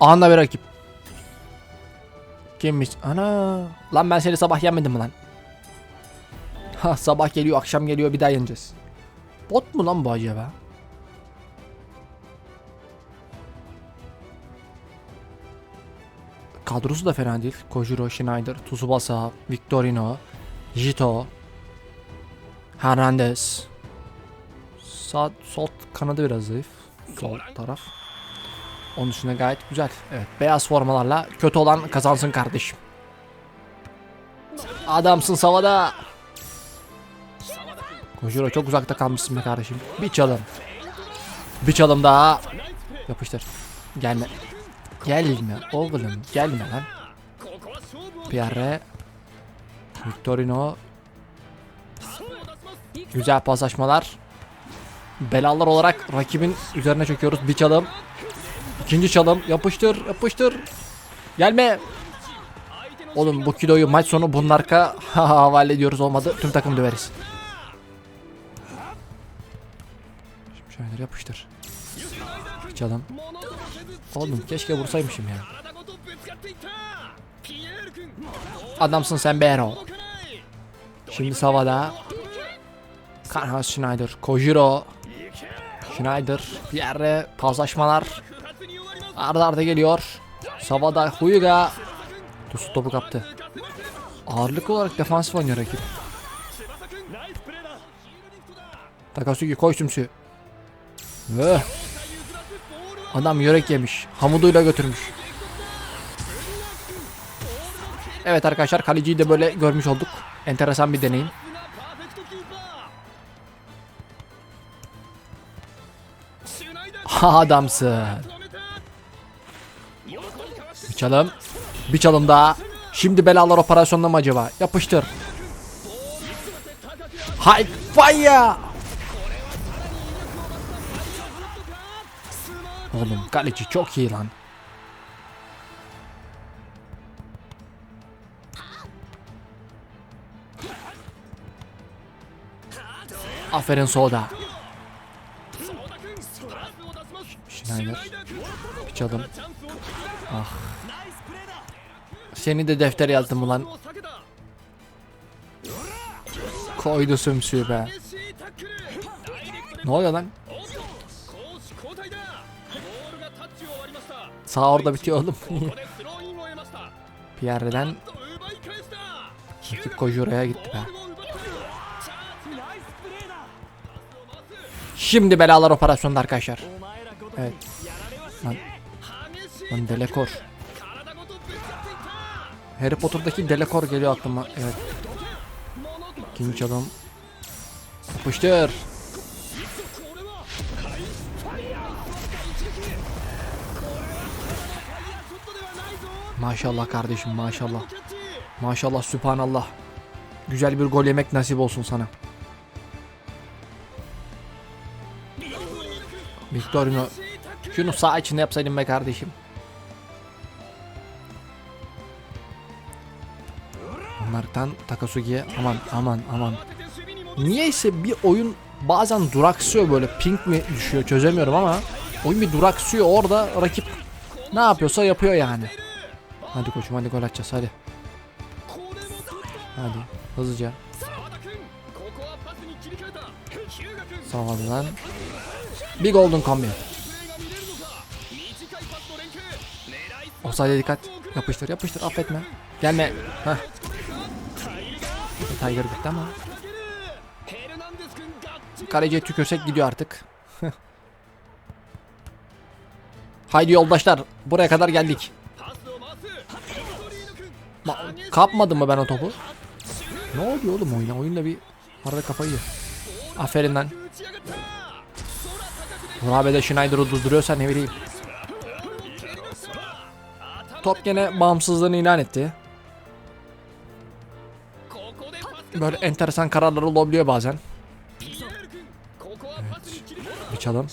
Anda bir rakip. Kimmiş? Ana. Lan ben seni sabah yemedim mi lan? Ha sabah geliyor akşam geliyor bir daha yeneceğiz. Bot mu lan bu acaba? Kadrosu da fena değil. Kojiro, Schneider, Tsubasa, Victorino, Jito, Hernandez. Sağ, sol kanadı biraz zayıf. Sol taraf. Onun dışında gayet güzel. Evet beyaz formalarla kötü olan kazansın kardeşim. Adamsın savada. Kojiro çok uzakta kalmışsın be kardeşim. Bir çalım. Bir çalım daha. Yapıştır. Gelme. Gelme oğlum gelme lan. Pierre. Victorino. Güzel paslaşmalar. Belalar olarak rakibin üzerine çöküyoruz. Bir çalım. İkinci çalım. Yapıştır yapıştır. Gelme. Oğlum bu kiloyu maç sonu bunun arka havale ediyoruz olmadı. Tüm takım döveriz. Şimdi şöyle yapıştır. Bir çalım. Oğlum keşke vursaymışım ya. Adamsın sen Bero. Şimdi Savada. Karhas Schneider. Kojiro. Schneider. Pierre. Paslaşmalar. Arda arda geliyor. Savada. Huyuga. Tosu topu kaptı. Ağırlık olarak defansif oynuyor rakip. Takasugi koy tümsü. Öh. Adam yörek yemiş. Hamuduyla götürmüş. Evet arkadaşlar kaleciyi de böyle görmüş olduk. Enteresan bir deneyim. Adamsın. Çalım. Bir çalım daha. Şimdi belalar operasyonda mı acaba? Yapıştır. Hay fire. Oğlum kaleci çok iyi lan. Aferin Soda. Schneider. Bir çalım. Ah. Seni de defter yazdım ulan. Koydu sümsüğü be. Ne oluyor lan? Sağ orada bitiyor oğlum. Pierre'den rakip Kojuro'ya gitti be. Şimdi belalar operasyonda arkadaşlar. Evet. Lan, lan Delekor. Harry Potter'daki Delekor geliyor aklıma. Evet. İkinci çalım. Yapıştır. Maşallah kardeşim maşallah. Maşallah sübhanallah. Güzel bir gol yemek nasip olsun sana. Victorino şunu sağ içinde yapsaydın be kardeşim. Onlardan Takasugi'ye aman aman aman. Niyeyse bir oyun bazen duraksıyor böyle pink mi düşüyor çözemiyorum ama oyun bir duraksıyor orada rakip ne yapıyorsa yapıyor yani. Hadi koçum hadi gol atacağız hadi. Hadi hızlıca. Sağ lan. Bir golden combi. Offside'e dikkat. Yapıştır yapıştır affetme. Gelme. Heh. Tiger bitti ama. Kaleciye tükürsek gidiyor artık. Haydi yoldaşlar. Buraya kadar geldik. Ma kapmadım mı ben o topu? Ne oluyor oğlum oyuna? Oyunda bir arada kafayı yiyor. Aferin lan. Murabe'de Schneider'ı durduruyorsa ne bileyim. Top gene bağımsızlığını ilan etti. Böyle enteresan kararlar olabiliyor bazen. Evet. Bir çalım.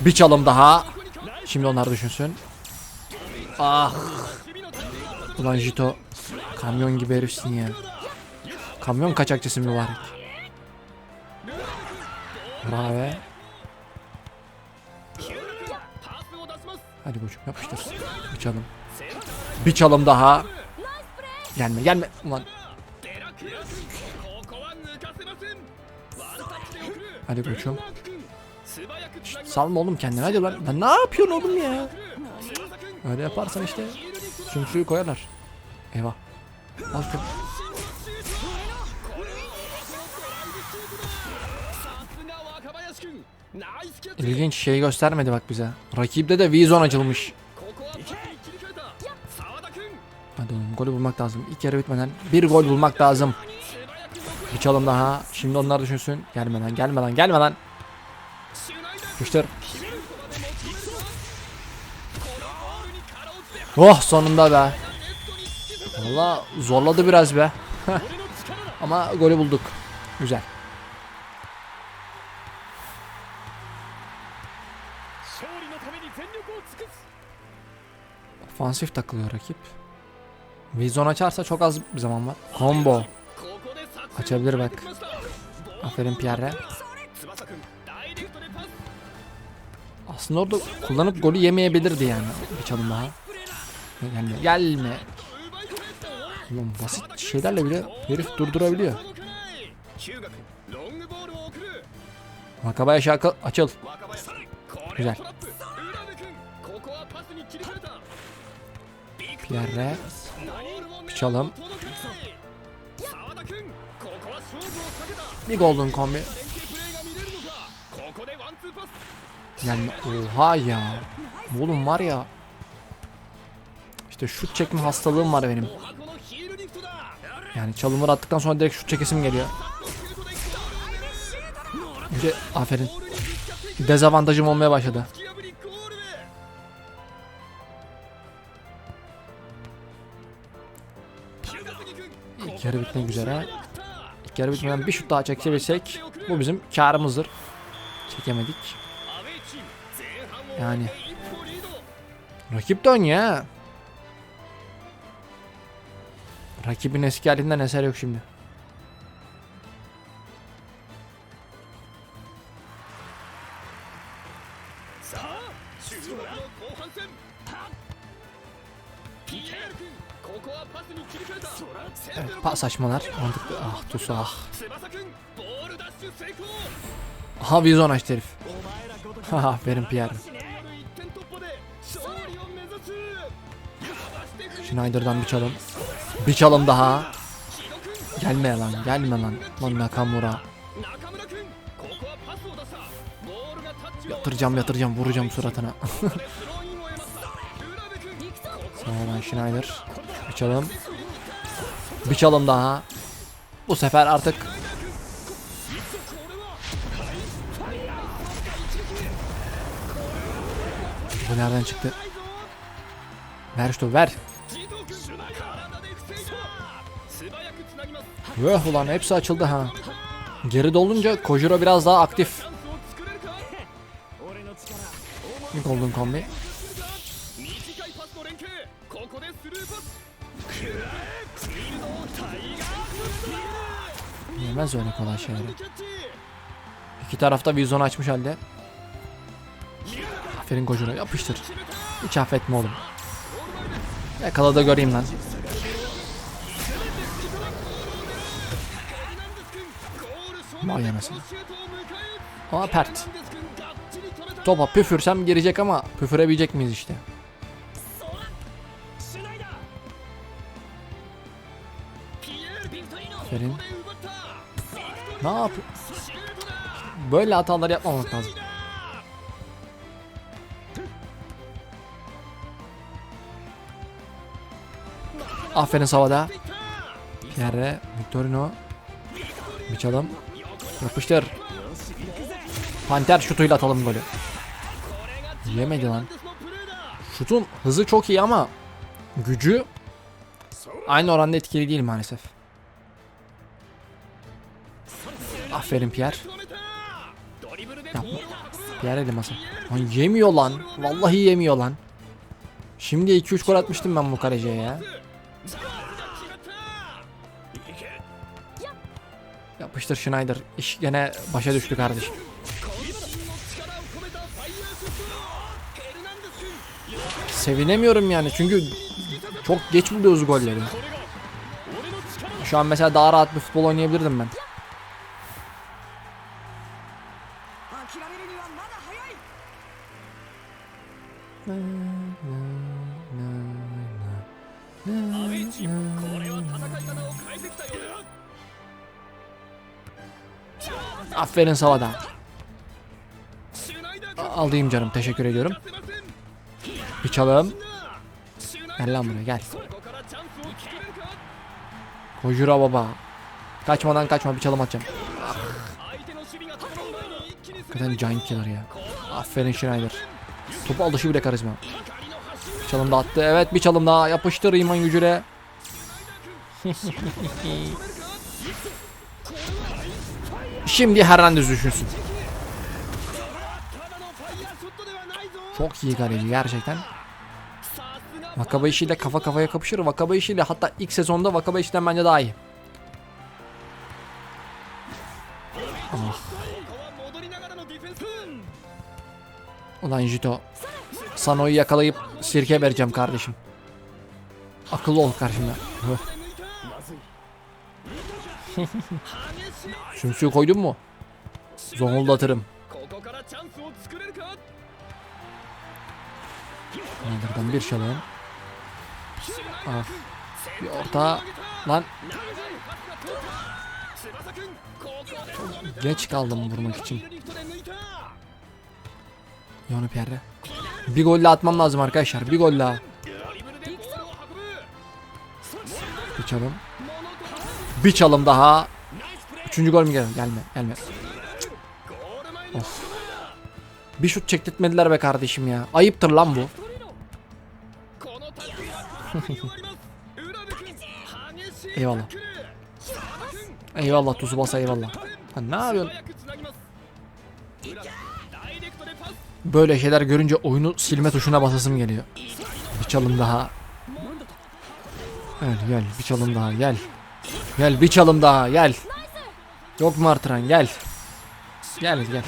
Bir çalım daha. Şimdi onlar düşünsün. Ah. Ulan Jito. Kamyon gibi herifsin ya. Kamyon kaçakçısı mübarek. Bravo. Hadi koçum yapıştır. Bir çalım. Bir çalım daha. Gelme gelme. Ulan Hadi koçum. Salma oğlum kendini hadi lan. Ben ne yapıyorsun oğlum ya? Öyle yaparsan işte sümsüyü koyarlar. Eyvah. Al şunu. İlginç şey göstermedi bak bize. Rakipte de Vizon açılmış. Hadi oğlum golü bulmak lazım. İlk yarı bitmeden bir gol bulmak lazım. Bir çalım daha. Şimdi onlar düşünsün. Gelme lan gelme lan gelme lan. Yapıştır. Oh sonunda be. Valla zorladı biraz be. Ama golü bulduk. Güzel. Ofansif takılıyor rakip. Vizon açarsa çok az bir zaman var. Combo. Açabilir bak. Aferin Pierre. Aslında orada kullanıp golü yemeyebilirdi yani. Bir çalım daha. Gelme. Gelme. Ulan basit şeylerle bile herif durdurabiliyor. Vakabaya şaka açıl. Güzel. Pierre. Bir Çalım. Bir golden kombi. Yani oha ya. Oğlum var ya. İşte şut çekme hastalığım var benim. Yani çalımları attıktan sonra direkt şut çekesim geliyor. İşte aferin. Dezavantajım olmaya başladı. İlk yarı bitmek üzere. Yarı bitmeden bir şut daha çekebilsek bu bizim karımızdır. Çekemedik. Yani. Rakip oynuyor ha. Rakibin eski halinden eser yok şimdi. Evet, pas açmalar. Mantıklı. Ah tusu ah. Aha vizyon açtı herif. Haha aferin Pierre. Schneider'dan bir çalım. Bir çalım daha. Gelme lan gelme lan. Lan Nakamura. Yatıracağım yatıracağım vuracağım suratına. Sağdan Schneider. Bir çalım. Bir çalım daha. Bu sefer artık Bu nereden çıktı? Ver şu topu, ver. Vöh ulan hepsi açıldı ha. Geride olunca Kojiro biraz daha aktif. Golden kombi. Bilmez öyle kolay şeyleri. İki tarafta bir açmış halde. Aferin Gojira yapıştır. Hiç affetme oğlum. Yakala da göreyim lan. Vay anasını. Ama pert. Topa püfürsem girecek ama püfürebilecek miyiz işte. Aferin. Ne yap? Böyle hatalar yapmamak lazım. Aferin Savada. Pierre, Victorino. Bir çalım. Yapıştır. Panter şutuyla atalım golü. Yemedi lan. Şutun hızı çok iyi ama gücü aynı oranda etkili değil maalesef. Aferin Pierre. Yapma. Pierre eliması. Lan yemiyor lan. Vallahi yemiyor lan. Şimdi 2-3 gol atmıştım ben bu kaleciye ya. Yapıştır Schneider. İş gene başa düştü kardeşim. Sevinemiyorum yani çünkü çok geç buluyoruz golleri. Şu an mesela daha rahat bir futbol oynayabilirdim ben. Aferin Savada. Alayım canım teşekkür ediyorum. Uçalım. Gel lan buraya gel. Kojura baba. Kaçmadan kaçma bir çalım atacağım. Ah. Hakikaten can killer ya. Aferin Schneider. Topu alışı bile karizma. Bir çalım da attı. Evet bir çalım daha. Yapıştır İman Yücüre. Şimdi Hernandez düşünsün. Çok iyi kaleci gerçekten. Vakaba işiyle kafa kafaya kapışır. Vakaba işiyle hatta ilk sezonda Vakaba işinden bence daha iyi. Ah. Ulan Jito. Sano'yu yakalayıp sirke vereceğim kardeşim. Akıllı ol karşımda. Sümsüğü koydun mu? Zonguldak'tırım. Buradan bir çalım. Ah. Bir orta. Lan. Geç kaldım vurmak için. Yanıp yerde. Bir golle atmam lazım arkadaşlar. Bir golle. Bir çalım. Bir çalım daha. Üçüncü gol mü geliyor? Gelme gelme. Of. Bir şut çektirtmediler be kardeşim ya. Ayıptır lan bu. eyvallah. Eyvallah tuzu basa eyvallah. Ha, ne yapıyorsun? Böyle şeyler görünce oyunu silme tuşuna basasım geliyor. Bir çalım daha. Gel gel bir çalım daha gel. Gel bir çalım daha gel. Yok mu artıran gel. Gel gel.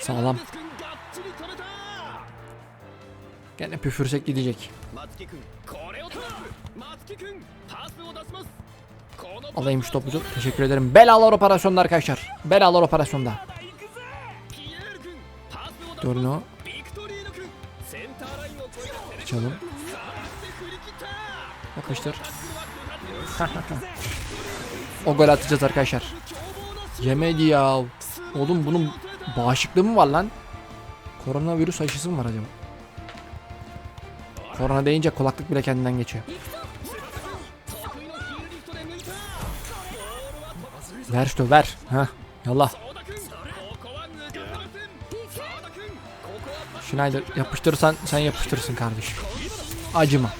Sağlam. Gene püfürsek gidecek. Alayım şu topucu. Teşekkür ederim. Belalar operasyonda arkadaşlar. Belalar operasyonda. Dorino. Çalım. Yakıştır. o gol atacağız arkadaşlar. Yemedi ya. Oğlum bunun bağışıklığı mı var lan? Koronavirüs aşısı mı var acaba? Korona deyince kulaklık bile kendinden geçiyor. Ver şu ver. Ha. Yallah. Schneider yapıştırırsan sen yapıştırırsın kardeşim. Acıma.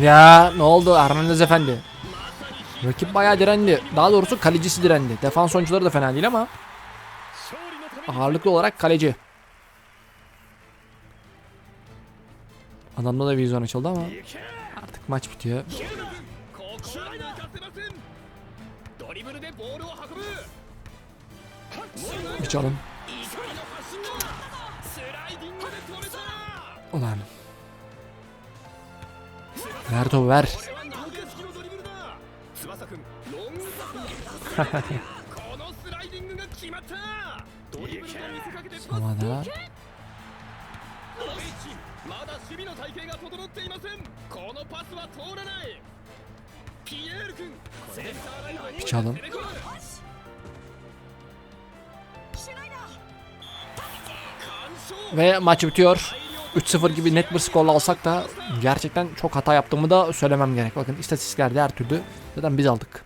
Ya ne oldu Hernandez efendi? Rakip bayağı direndi. Daha doğrusu kalecisi direndi. Defans oyuncuları da fena değil ama ağırlıklı olarak kaleci. Adamda da vizyon açıldı ama artık maç bitiyor. Kaçalım. Ulan. Ver topu ver. Ama da. Kaçalım. Ve maç bitiyor. 3-0 gibi net bir skorla alsak da gerçekten çok hata yaptığımı da söylemem gerek. Bakın istatistiklerde her türlü zaten biz aldık.